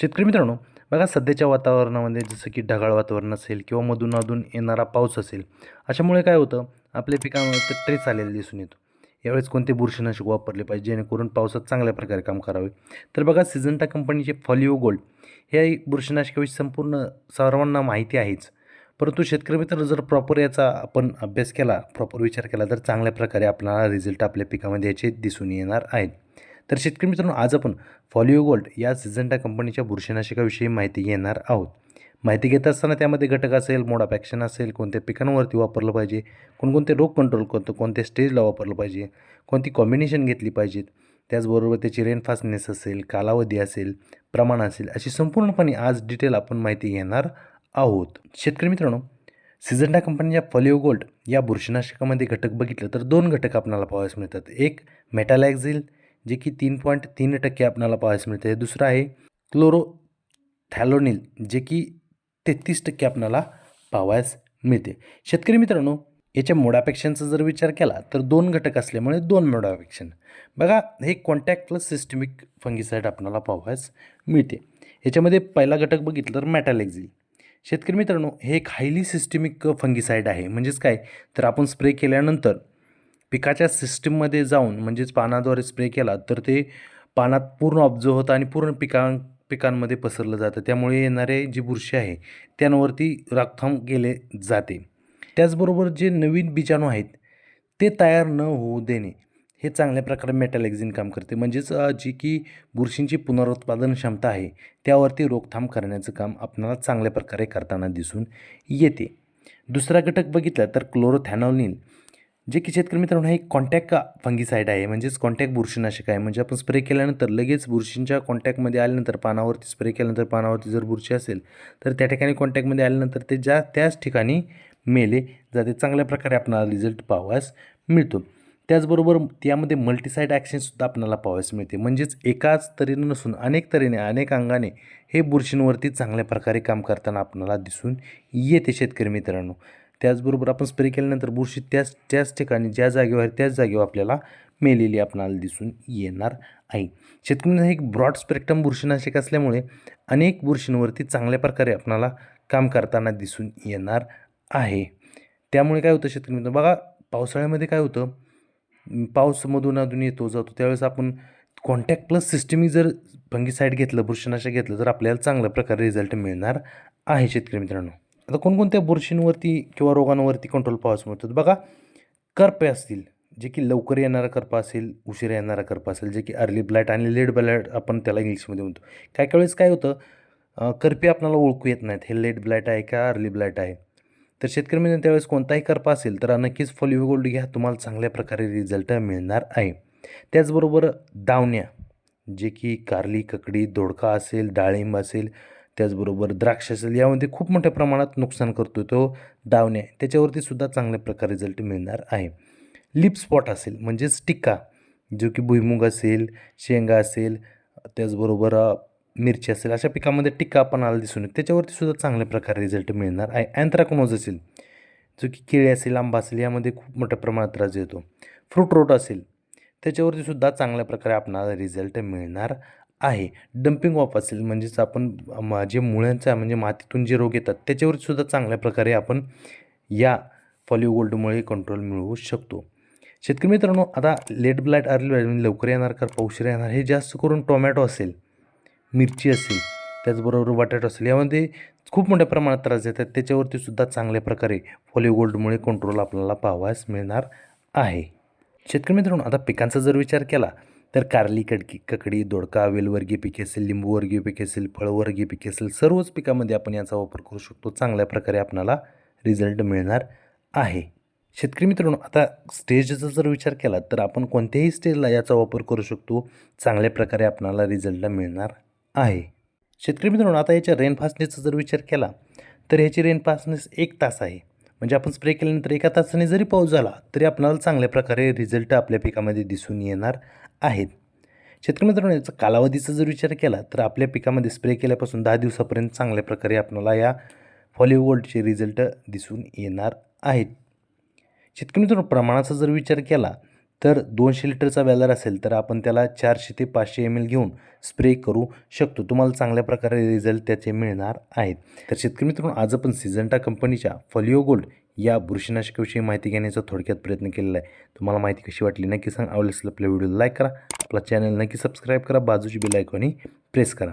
शेतकरी मित्रांनो बघा सध्याच्या वातावरणामध्ये जसं की ढगाळ वातावरण असेल किंवा मधून अधून येणारा पाऊस असेल अशामुळे काय होतं आपल्या पिकांवर ते ट्रेस आलेला दिसून येतो. यावेळेस कोणते बुरशीनाशक वापरले पाहिजे जेणेकरून पावसात चांगल्या प्रकारे काम करावे? तर बघा सिजंटा कंपनीचे फॉलिओ गोल्ड हे बुरशीनाशकाविषयी संपूर्ण सर्वांना माहिती आहेच. परंतु शेतकरी मित्र जर प्रॉपर याचा आपण अभ्यास केला प्रॉपर विचार केला तर चांगल्या प्रकारे आपल्याला रिझल्ट आपल्या पिकामध्ये याचे दिसून येणार आहेत. तर शेतकरी मित्रांनो आज आपण फॉलिओ गोल्ड या सिझंटा कंपनीच्या बुरशीनाशकाविषयी माहिती घेणार आहोत. माहिती घेत असताना त्यामध्ये घटक असेल मोड ऑफ ॲक्शन असेल कोणत्या पिकांवरती वापरलं पाहिजे कोणकोणते रोग कंट्रोल करतो कोणत्या स्टेजला वापरलं पाहिजे कोणती कॉम्बिनेशन घेतली पाहिजेत त्याचबरोबर त्याची रेनफास्टनेस असेल कालावधी असेल प्रमाण असेल अशी संपूर्णपणे आज डिटेल आपण माहिती घेणार आहोत. शेतकरी मित्रांनो सिझंडा कंपनीच्या फॉलिओ गोल्ड या बुरशीनाशकामध्ये घटक बघितलं तर दोन घटक आपल्याला पाहायला मिळतात. एक मेटालॅक्झिल जे की तीन पॉईंट तीन टक्के आपल्याला पाहायला मिळते. दुसरं आहे क्लोरोथॅलोनिल जे की तेहतीस टक्के आपल्याला पाहावयास मिळते. शेतकरी मित्रांनो याच्या मोडापेक्षांचा जर विचार केला तर दोन घटक असल्यामुळे दोन मोडापेक्षण बघा हे कॉन्टॅक्ट प्लस सिस्टमिक फंगीसाईड आपल्याला पाहावयास मिळते. याच्यामध्ये पहिला घटक बघितलं तर मॅटालेक्झिल शेतकरी मित्रांनो हे एक हायली सिस्टमिक फंगीसाईड आहे. म्हणजेच काय? तर आपण स्प्रे केल्यानंतर पिकाच्या सिस्टीममध्ये जाऊन म्हणजेच पानाद्वारे स्प्रे केला तर ते पानात पूर्ण ऑब्झर्व होतं आणि पूर्ण पिकां पिकांमध्ये पसरलं जातं. त्यामुळे येणारे जी बुरशी आहे त्यांवरती राखथाम केले जाते. त्याचबरोबर जे नवीन बीजाणू आहेत ते तयार न होऊ देणे हे चांगल्या प्रकारे मेटॅलेक्झिन काम करते. म्हणजेच जी की बुरशींची पुनरुत्पादन क्षमता आहे त्यावरती रोकथाम करण्याचं काम आपल्याला चांगल्या प्रकारे करताना दिसून येते. दुसरा घटक बघितला तर क्लोरोथॅनॉलिन. जे की शेतकरी मित्रांनो हे कॉन्टॅक्ट फंगीसाईड आहे. म्हणजेच कॉन्टॅक्ट बुरशीनाशक आहे. म्हणजे आपण स्प्रे केल्यानंतर लगेच बुरशींच्या कॉन्टॅक्टमध्ये आल्यानंतर पानावरती स्प्रे केल्यानंतर पानावरती जर बुरशी असेल तर त्या ठिकाणी कॉन्टॅक्टमध्ये आल्यानंतर ते ज्या त्याच ठिकाणी मेले जाते. चांगल्या प्रकारे आपणाला रिझल्ट पाहावयास मिळतो. त्याचबरोबर त्यामध्ये मल्टीसाईड ॲक्शनसुद्धा आपल्याला पाहावयास मिळते. म्हणजेच एकाच तऱ्हेनं नसून अनेक तऱ्हेने अनेक अंगाने हे बुरशींवरती चांगल्या प्रकारे काम करताना आपल्याला दिसून येते शेतकरी मित्रांनो. त्याचबरोबर आपण स्प्रे केल्यानंतर बुरशी त्याच त्याच ठिकाणी ज्या जागेवर त्याच जागेवर आपल्याला मेलेली आपणाला दिसून येणार आहे. शेतकऱ्यांना हे एक ब्रॉड स्पेक्ट्रम बुरशीनाशक असल्यामुळे अनेक बुरशींवरती चांगल्या प्रकारे आपणाला काम करताना दिसून येणार आहे. त्यामुळे काय होतं शेतकरी मित्रांनो बघा पावसाळ्यामध्ये काय होतं पाऊस मधून अधून येतो जातो त्यावेळेस आपण कॉन्टॅक्ट प्लस सिस्टमी जर फंगीसाईड घेतलं बुरशीनाशक घेतलं तर आपल्याला चांगल्या प्रकारे रिझल्ट मिळणार आहे शेतकरी मित्रांनो. आता कोणकोणत्या बुरशींवरती किंवा रोगांवरती कंट्रोल पाहायचं मिळतो बघा करपे असतील जे की लवकर येणारा करपा असेल उशिरा येणारा करपा असेल जे की अर्ली ब्लॅट आणि लेट ब्लॅट आपण त्याला इंग्लिशमध्ये म्हणतो. काय काय वेळेस काय होतं कर्पे करपे आपल्याला ओळखू येत नाहीत. हे लेट ब्लॅट आहे का अर्ली ब्लॅट आहे? तर शेतकरी मित्रांनो त्यावेळेस कोणताही करपा असेल तर नक्कीच फॉलिओ गोल्ड घ्या. तुम्हाला चांगल्या प्रकारे रिझल्ट मिळणार आहे. त्याचबरोबर दावण्या जे की कारली ककडी दोडका असेल डाळिंब असेल त्याचबरोबर द्राक्ष असेल यामध्ये खूप मोठ्या प्रमाणात नुकसान करतो तो दावण्या त्याच्यावरती सुद्धा चांगल्या प्रकारे रिझल्ट मिळणार आहे. लिप स्पॉट असेल म्हणजेच टिक्का जो की भुईमुग असेल शेंगा असेल त्याचबरोबर मिरची असेल अशा पिकामध्ये टिक्का आपण आला दिसून येतो. त्याच्यावरती सुद्धा चांगल्या प्रकारे रिझल्ट मिळणार आहे. अँथ्राकोनोज असेल जो की केळी असेल आंबा असेल यामध्ये खूप मोठ्या प्रमाणात त्रास येतो फ्रूट रोट असेल त्याच्यावरती सुद्धा चांगल्या प्रकारे आपणाला रिझल्ट मिळणार आहे. डम्पिंग ऑफ असेल म्हणजेच आपण जे मुळ्यांचा म्हणजे मातीतून जे रोग येतात त्याच्यावर सुद्धा चांगल्या प्रकारे आपण या फॉलिओ गोल्डमुळे कंट्रोल मिळवू शकतो. शेतकरी मित्रांनो आता लेट ब्लॅट अर्ली म्हणजे लवकर येणार का उशिरा येणार हे जास्त करून टोमॅटो असेल मिरची असेल त्याचबरोबर बटाटो असेल यामध्ये खूप मोठ्या प्रमाणात त्रास देतात त्याच्यावरती सुद्धा चांगल्या प्रकारे फॉलिओ गोल्डमुळे कंट्रोल आपल्याला पाहावयास मिळणार आहे. शेतकरी मित्रांनो आता पिकांचा जर विचार केला तर कारली कडकी ककडी दोडका वेलवर्गीय पिके असेल लिंबूवर्गीय पिके असेल फळवर्गीय पिके असेल सर्वच पिकामध्ये आपण याचा वापर करू शकतो. चांगल्या प्रकारे आपणाला रिझल्ट मिळणार आहे. शेतकरी मित्रांनो आता स्टेजचा जर विचार केला तर आपण कोणत्याही स्टेजला याचा वापर करू शकतो. चांगल्या प्रकारे आपणाला रिझल्ट मिळणार आहे. शेतकरी मित्रांनो आता याच्या रेनफास्टनेसचा जर विचार केला तर ह्याची रेनफास्टनेस एक तास आहे. म्हणजे आपण स्प्रे केल्यानंतर एका तासाने जरी पाऊस झाला तरी आपल्याला चांगल्या प्रकारे रिझल्ट आपल्या पिकामध्ये दिसून येणार आहेत. शेतकरी मित्रांनो याचा कालावधीचा जर विचार केला तर आपल्या पिकामध्ये स्प्रे केल्यापासून दहा दिवसापर्यंत चांगल्या प्रकारे आपल्याला या फॉलिओ गोल्डचे रिझल्ट दिसून येणार आहेत. शेतकरी मित्रांनो प्रमाणाचा जर विचार केला तर दोनशे लिटरचा बॅलर असेल तर आपण त्याला चारशे ते पाचशे एम एल घेऊन स्प्रे करू शकतो. तुम्हाला चांगल्या प्रकारे रिझल्ट त्याचे मिळणार आहेत. तर शेतकरी मित्रांनो आज आपण सिजंटा कंपनीच्या फलिओ गोल्ड या बुरशीनाशकाविषयी माहिती घेण्याचा थोडक्यात प्रयत्न केलेला आहे. तुम्हाला माहिती कशी वाटली नक्की सांग. आवडली असेल आपल्या व्हिडिओला लाईक करा. आपला चॅनल नक्की सबस्क्राईब करा. बाजूची बिल आयकॉनही प्रेस करा.